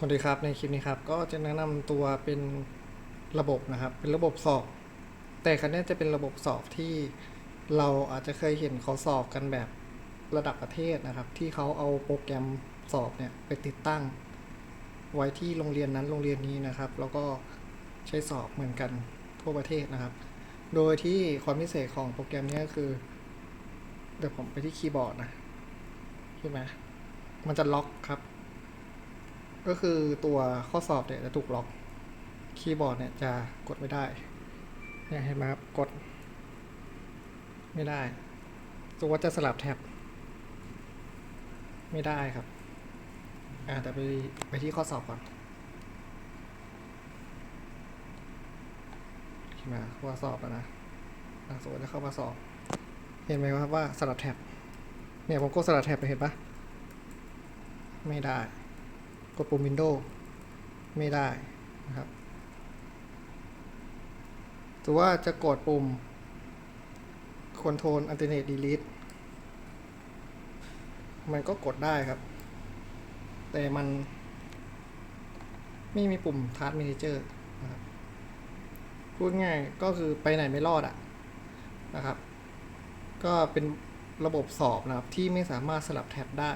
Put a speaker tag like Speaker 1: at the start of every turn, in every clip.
Speaker 1: สวัสดีครับในคลิปนี้ครับก็จะแนะนำตัวเป็นระบบนะครับ เป็นระบบสอบ แต่ครั้นี้จะเป็นระบบสอบที่เราอาจจะเคยเห็นเขาสอบกันแบบระดับประเทศนะครับ ที่เขาเอาโปรแกรมสอบเนี่ยไปติดตั้ง ไว้ที่โรงเรียนนั้นโรงเรียนนี้นะครับ แล้วก็ใช้สอบเหมือนกันทั่วประเทศนะครับ โดยที่ความพิเศษของโปรแกรมนี้ก็คือ เดี๋ยวผมไปที่คีย์บอร์ดนะใช่ไหมมันจะล็อกครับ ก็คือตัวข้อสอบเนี่ยจะถูกล็อกคีย์บอร์ดเนี่ยจะกดไม่ได้เนี่ยเห็นไหมครับกด ไม่ได้ ตัวจะสลับแท็บ ไม่ได้ครับ อ่าแต่ไปไปที่ข้อสอบก่อนขึ้นมาข้อสอบแล้วนะอ่าสมมติจะเข้ามาสอบ เห็นไหมครับว่าสลับแท็บ เนี่ยผมกดสลับแท็บไปเห็นปะไม่ได้ กดปุ่ม Windows ไม่ได้นะครับหรือว่าจะกดปุ่ม Control Alternate Delete มันก็กดได้ครับ แต่มัน ไม่มีปุ่ม Task Manager นะครับพูดง่ายก็คือไปไหนไม่รอดอะนะครับ ก็เป็นระบบสอบนะครับที่ไม่สามารถสลับแท็บได้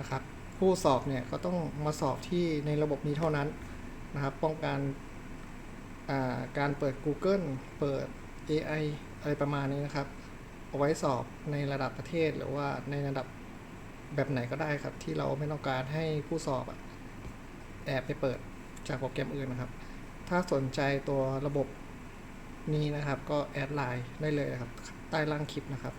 Speaker 1: นะครับ ผู้สอบเนี่ยก็ต้องมาสอบที่ในระบบนี้เท่านั้นนะครับป้องกันการเปิด Google เปิด AI อะไรประมาณนี้นะครับ เอาไว้สอบในระดับประเทศหรือว่าในระดับแบบไหนก็ได้ครับ ที่เราไม่ต้องการให้ผู้สอบอะแอบไปเปิดจากโปรแกรมอื่นนะครับ ถ้าสนใจตัวระบบนี้นะครับ ก็แอดไลน์ได้เลยครับ ใต้ล่างคลิปนะครับ